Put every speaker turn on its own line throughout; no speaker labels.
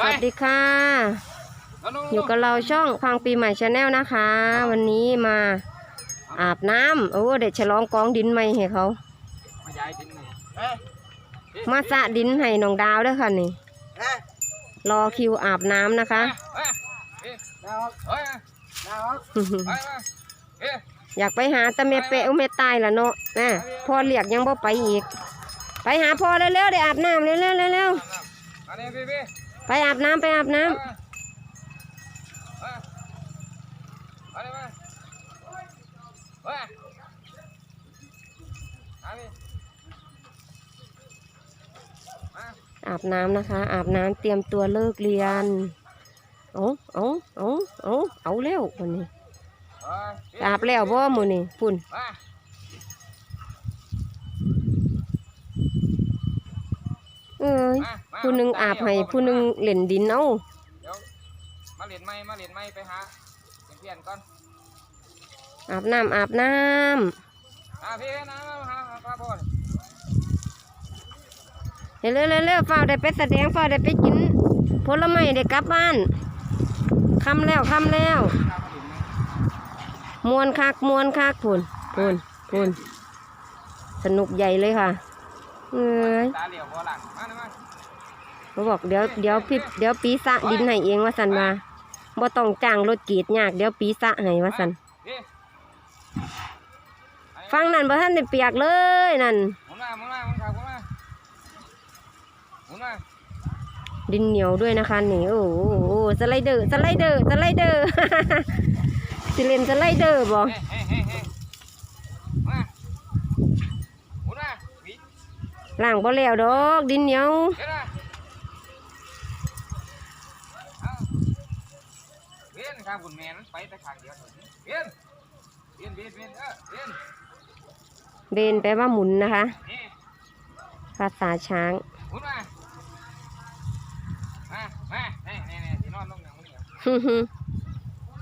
สวัสดีค่ะ อยู่กับเราช่องพังปีใหม่ชาแนลนะคะ วันนี้มาอาบน้ำโอ้เด็กฉลองกองดินใหม่ให้เขา
มาย้ายดินนี่
มาสระดินให้น้องดาวเด้วยค่ะนี่รอคิวอาบน้ำนะคะ
เฮ้ยเฮ้ยไปมาเฮ้ย
อยากไปหาตะเมเปะอุเมตายละเนาะแม่พ่อเรียกยังบ่ไปอีก ไปหาพ่อเร็วๆได้อาบน้ำเร็วๆเร็ว
อันนี้พี่พี่
ๆ ไปอาบน้ำไปอาบน้ำ
อา
บน้ำนะคะ อาบน้ำเตรียมตัวเลิกเรียนเอาเอาเอาเอาเอาเร็ววันนี้อาบแล้วบ่มือนี่พุ่น
มา
เอ้ย
มามา
ผู้หนึ่งอาบให้ผู้หนึ่งเล่นดินเอา
เดี๋ยวมาเรียนไม่มาเรียนไม่ไปหาเพื่อนก่อน
อาบน้ำอาบน้
อ่าพี่นะมาหาหาป้าพ่อำ
เร็วเร็วเร็วๆฝ้าวได้ไปแสดงฝ้าวได้ไปกินผลไม้ได้กลับบ้านคำแล้วคำแล้วมวนคักมวนคักพุ่นพุ่นพุ่นสนุกใหญ่เลยค่ะ เอ้ย
ตาเหลียวพอหลังมาหน่อยมา
เขาบอกเดี๋ยวเดี๋ยวพี่เดี๋ยวปีสะดินให้เองว่าสันว่าบ่ต้องจ้างรถกรีดยากเดี๋ยวปีสะให้ว่าสันฟังนั่นบ่ท่านได้เปียกเลยนั่นดินเหนียวด้วยนะคะนี่โอ้โหสไลเดอร์สไลเดอร์สไลเดอร์สิเลนสไลเดอร์บ่
เฮ้เฮ้เฮ้เฮ้มาหมุนมาวิ
ล่างบ่แล้วดอกดินเหนียว
เวียนข้างคุณแม่นั้นไปแต่ข้างเดียวเวียนเวียนเวียนเวียนเออเวียน
เบนแปลว่าหมุนนะคะ
นี่
ภาษาช้าง
หมุนมา มามานี่นี่นี่ที่นอนลงอย่างนี้เหรอ
ฮึฮึ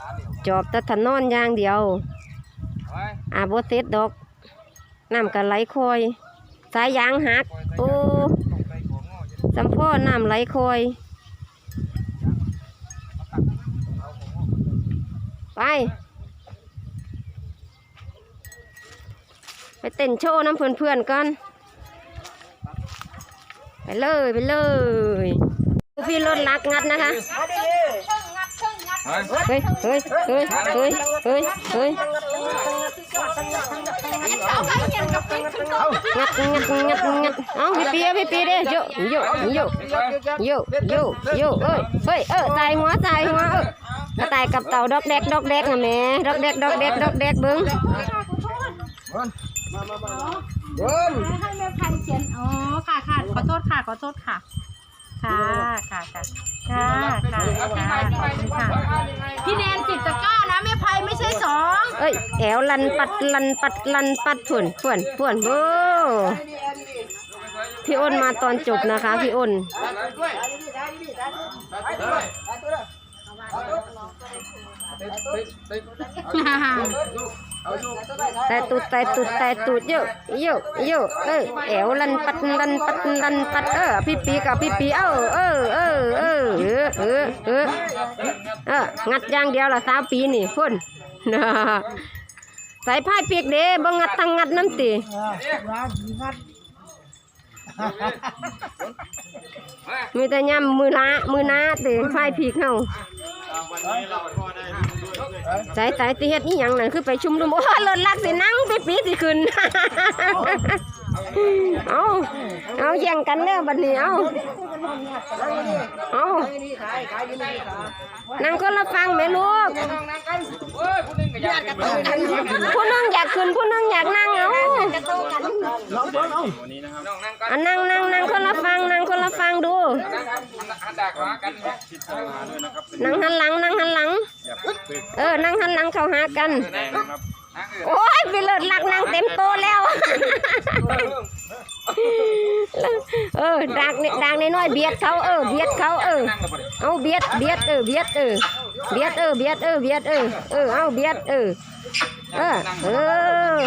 ตาเหลียว
จอบแตะถนอนอย่างเดียว
เฮ้
อาบ่เสร็จดอกน้ำก็ไหลคอย สายยางหัก
ปล่อยไป
โอ้
ต้องไปของงอจะ
จำพ่อน้ำไหลคอย
เอาของงอ
ไป ไปเต้นโชว์น้ำเพื่อนๆก่อนไปเลย ไปเลยพี่รถลักงัดนะคะ
เฮ้ย
เฮ้ยเฮ้ยเฮ้ยเฮ้ย เฮ้ยเฮ้ยงัดงัดงัดงัดเอาพี่ปีพี่ปีเด้โยโยโยโยโยโยเอ้ยเฮ้ยเออใส่หัวใส่หัวเออกระต่ายกับเต่าดอกแดกดอกแดกนะแม่ดอกแดกดอกแดกดอกแดกเบิ้ง
ให้แม่พันเขียนอ๋อค่ะค่ะขอโทษค่ะขอโทษค่ะค่ะค่ะค่ะค่ะค่ะค่ะ อ้ย
แอวลันปัดลันปัดลันปัดพ่วนพ่วนพ่วนโอ้พี่อ้นมาตอนจบนะคะ พี่อ้นแต่ตุดแต่ตุดแต่ตุดเยอะเยอะเยอะเออยแอวลันปัดลันปัดลันปัดเออพี่ปีกับพี่ปีเออเออเออเออเออเอองัดยางเดียวละสาวปีนี่พุ่น ใส่ผ้าเปียกเด้บ่งัดทั้งงัดน้ำตีมีแต่ย่ำมือละมือหน้าตีผ้าพีกเฮาใส่ใส่ตีเฮ็ดนี่ยังนั่นคือไปชุมนุมโอ้ยรถลักสินั่งไปปีสิขึ้นเอาเอาแย่งกันเด้อบัดนี้เอา เอานั่งคนละฟังไหมลูก
นั่งกันเฮ้ยผู้หนึงก็อยากกัน
ผู้หนึงอยากขึ้นผู้หนึงอยากนั่งเอา
น้องนั่งกัน
อันนั่งนั่งนั่งคนละฟังนั่งคนละฟังดู
นั่งหันห
ลังนั่งหันหลัง เออ นั่งหันหลังเข้าหากัน โอ้ยไปเลิศลักนั่งเต็มโตแล้ว เออดักนี่ดักน้อยเบียดเขาเออเบียดเขาเออเอาเบียดเบียดเออเบียดเออเบียดเออเบียดเออเบียดเออเออเอาเบียดเออเออเออ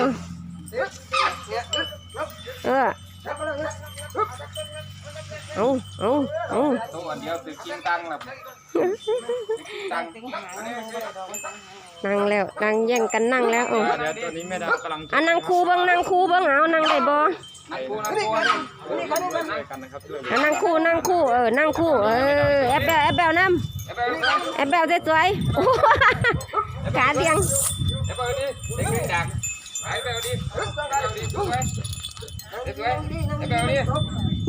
เออเอาเอาเอา
ตัวอันเดียวตึกกินตังค์ละ ตึกกินตังค์อันนี้
นั่งแล้วนั่งแย่งกันนั่งแล้วเอา
เดี๋ยวตัวนี้แม่ดาวกำลัง
อะนั่งคู่เบิ่งนั่งคู่เบิ่งเอานั่งได้บ่
นักกูนักกู
ช่วยกันนะครับช่วย
อะนั่งคู่นั่งคู่เออนั่งคู่เออแอบแบลแอบแบลน้ำ
เอ้ไปเอา
แอบแบลสวยๆโอ้ขาเดียง
เอ้ไปเอาดิเด็กเด็กดักไปไปเอาดิไปเอาดิดูไว้เด็กไว้เอ้ไปเอาดิ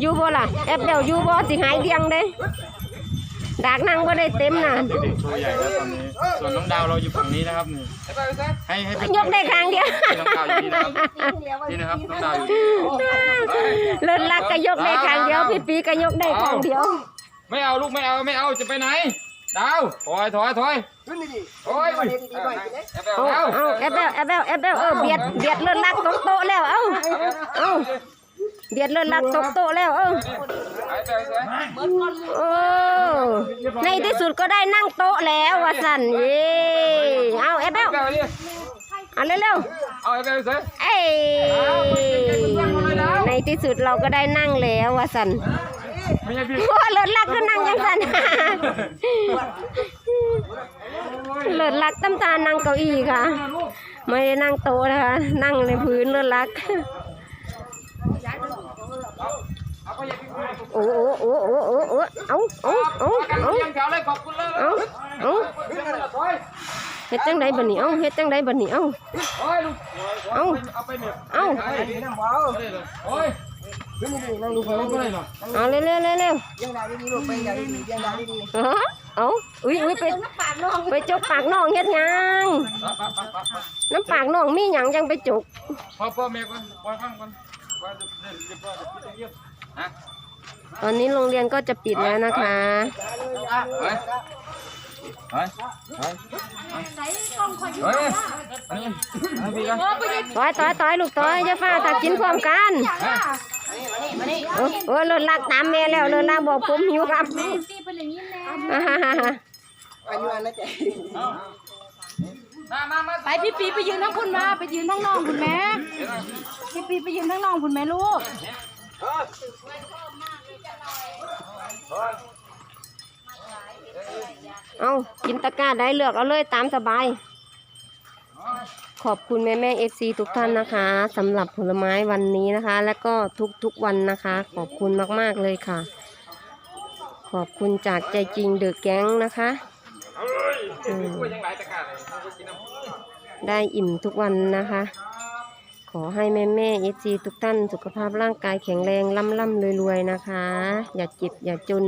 อยู่บ่ล่ะแอบแบลอยู่บ่สิหายเดียงเด้ ดากนั่งบ่ได้เต็มน่ะ
เด็กๆตัวใหญ่แล้วตอนนี้ ส่วนน้องดาวเราอยู่ฝั่งนี้นะครับนี่
เอ้ไปเอาซะ
ให้ให้เป็น
ยกได้ข้างเดียว
น้องดาวอยู่นี่นะครับนี่นะครับน้องดาวอยู่นี่
เลิศลักก็ยกได้ข้างเดียวพี่ปีก็ยกได้ข้างเดียว
ไม่เอาลูกไม่เอาไม่เอาจะไปไหนดาวถอยถอยถอยโอ้ยเอ้ไปเอา
เอา
เอา
เอาแอบแบลแอบแบลแอบแบลเออเบียดเบียดเลิศลักตกโต๊ะแล้วเอ้าเอาเบียดเลิศลักตกโต๊ะแล้ว
เอ้า
โอ้ในที่สุดก็ได้นั่งโต๊ะแล้วว่าสันเย่เอาแอบแบล
เอา
เร็ว
เอาไปเอาซะ
ๆเอ้ยในที่สุดเราก็ได้นั่งแล้วว่าสันโอ้ยเลิศลักก็นั่งยังสันเลิศลักตั้มตานั่งเก้าอี้ค่ะ ไม่ได้นั่งโต๊ะนะคะ นั่งในพื้นเลิศลัก
เอาไปอย่าไปคุย
โอ้โอ้โอ้โอ้โอ้โอ้เอาเอาเอาเอา
เลี้ยงแถวเอบคุณเอา
เอาเฮ็ดจังไดบัดนี้เอ้าเฮ็ดจังไดบัดนี้เอ้าเอา
เอาเอ้าเอา
เร็วเร็วเร็วเร็วเออเอาอุ้ยอุ้ยไปไปจกปากน้องเฮ็ดยังน้ำปากน้องมีหยังจังไปจก
พ่อพ่อแม่ก่อนปล่อยฟังก่อน ว่าจะเล่นเรียบร้อยจะเยี่ยมฮะ
ตอนนี้โรงเรียนก็จะปิดแล้วนะคะ
เฮ้ยเฮ้ยเฮ้ยเฮ้ยอันนี้อันนี้พี่กัน
ต้อยต้อยต้อยลูกต้อยจะฟ้าถ้ากินพร้อมกันเออเออเลิศลักตามแม่แล้วเลิศลักบอกผมหิวครับ
ตีเป็นอย่างนี้แน่
อ่าฮ่าฮ่าฮ่า
มามามา
ไปพี่ปีไปยืนทั้งคุณมา ไปยืนทั้งน้องคุณแม่พี่ปีไปยืนทั้งน้องคุณแม่ลูก
เอากินตะกร้าได้เลือกเอาเลยตามสบาย ขอบคุณแม่แม่เอฟซีทุกท่านนะคะสำหรับผลไม้วันนี้นะคะ แล้วก็ทุกๆวันนะคะ ขอบคุณมากๆเลยค่ะ ขอบคุณจากใจจริงเดอะแก๊งนะคะ
ได้
อิ่มทุกวันนะคะ ขอให้แม่แม่เอซีทุกท่านสุขภาพร่างกายแข็งแรงล่ำล่ำรวยรวยๆนะคะ อย่าเจ็บอย่าจน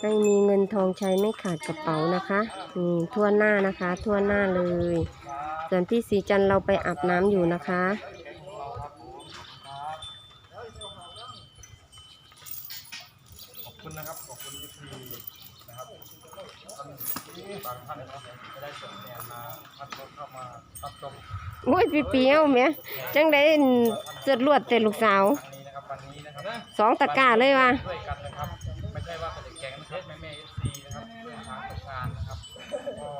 ให้มีเงินทองใช้ไม่ขาดกระเป๋านะคะนี่ทั่วหน้านะคะ ทั่วหน้าเลย ส่วนพี่สีจันเราไปอาบน้ำอยู่นะคะ
ขอบคุณนะครับ ขอบคุณที่นะครับบางท่านนะครับจะได้ส่งแนนมาพัดรถ เข้ามารับชม
โอ้ยพี่เปียวแม่จังได้เสือดลวดแต่ลูกสาว
ครั้งนี้นะครับวันนี้นะครับ
สองตะกร้าเลยว่ะ
ช่วยกันนะครับ ไม่ใช่ว่าเป็นแก๊งเทสแม่แม่เอฟซีนะครับเพื่อทางประชานนะครับก็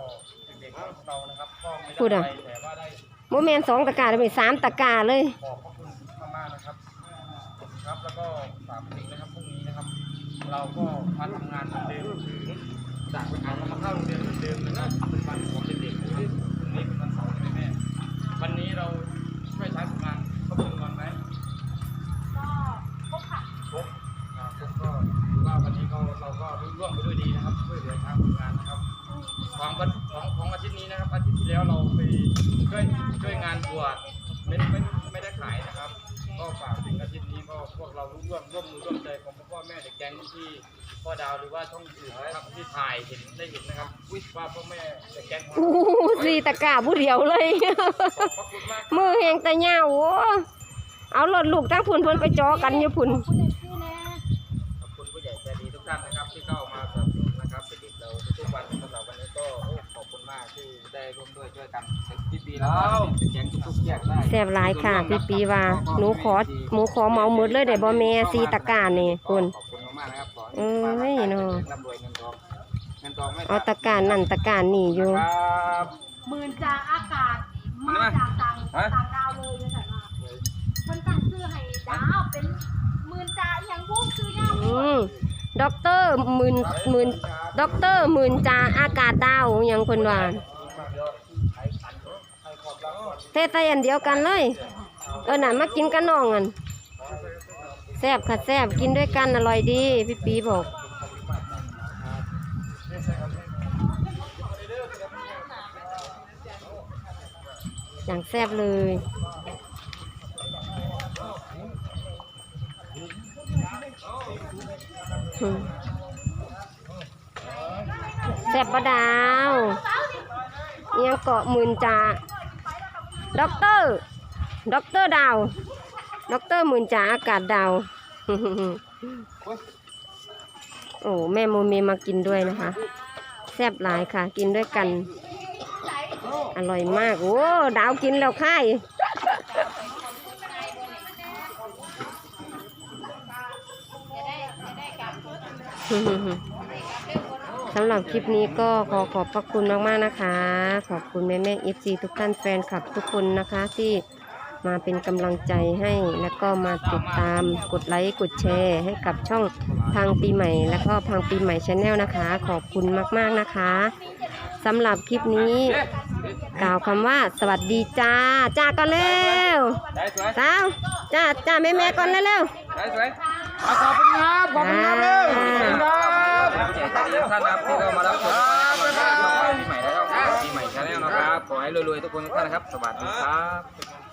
เด็กๆของเรานะครับก็ไม่ได้ไปแต่ว่าได้
โมแมนสองตะกร้าเลยเป็นสามตะกร้าเลย
ขอบพระคุณมากๆนะครับครับแล้วก็ฝากถึงนะครับพรุ่งนี้นะครับ เราก็มาทำงานเหมือนเดิมคือจากไปหาเรามาเข้าโรงเรียนเหมือนเดิมนะครับเป็นวันข ช่วยช่วยงานบวชไม่ไม่ไม่ได้ขายนะครับ ก็ฝากถึงอาทิตย์นี้ก็พวกเราร่วมร่วมร่วมมือร่วมใจของพ่อแม่เด็กแก๊งที่พ่อดาวหรือว่าช่องอื่นนะครับที่ถ่ายเห็นได้เห็นนะครับว่าพ่อแม่เด็กแก๊งของ
อู้
เรา
หูสี่ตะกร้าผู้เดียวเลย
ขอบคุณมาก
มือแหงแต่เหงาโอ้เอารถลูกตั้งพุ่นเพิ่นไปจอกันอยู่พุ่น
คุณเด็ แล้
วแก๊งทุกๆแยกได้
แซ่บหลายค่ะ พี่ปีว่าหนูขอหนูขอเหมาหมดเลยได้บ่แม่สี่ตะกร้านี่คุณ
ขอบคุณมากๆนะครับขอ
เอ้ยเนาะ
ร่ำรวยเงินทองเงินทองไม่
เอาตะกร้านั่นตะกร้านี่อยู่
ครับ
หมื่นจากอากาศมาจากต่างต่างดาวเลยนะแต่ว่าจ้าวเป็นหมื่นจ่าอหย่างพวกคือยาว
อืมด็อกเตอร์หมื่นหมื่นด็อกเตอร์หมื่นจาอากาศดาวอหยังเพิ่นว่า เทใส่อันเดียวกันเลย เออน่ะมากินกันน้องกันแซ่บค่ะแซ่บกินด้วยกันอร่อยดี พี่ปีบอกอย่างแซ่บเลยแซ่บปะดาวยังเกาะมื่นจ่า ด็อกเตอร์ด็อกเตอร์ดาวด็อกเตอร์หมื่นจ่าอากาศดาว โอ้แม่โมเมมากินด้วยนะคะ แซ่บหลายค่ะ กินด้วยกัน อร่อยมาก โอ้ดาวกินแล้วค่ายสำหรับคลิปนี้ก็ขอขอบพระคุณมากๆนะคะ ขอบคุณแม่แม่เอฟซีทุกท่านแฟนคลับทุกคนนะคะที่มาเป็นกำลังใจให้ แล้วก็มาติดตามกดไลค์กดแชร์ ให้กับช่องพังปีใหม่ แล้วก็พังปีใหม่ชาแนลนะคะ ขอบคุณมากๆนะคะสำหรับคลิปนี้ กล่าวคำว่าสวัสดีจ้า จ้าก่อนเร็ว
ได้สวย
สาวจ้าจ้าแม่แม่ๆก่อนเร็ว
ได้สวย
อะขอบคุณครับขอบคุณครับเร็วขอบคุณครับ
ท่านครับที่เข้ามารับชมปีใหม่แล้วปีใหม่ชาแนลนะครับขอให้รวยๆทุกคนทุกท่านนะครับ สวัสดีครับ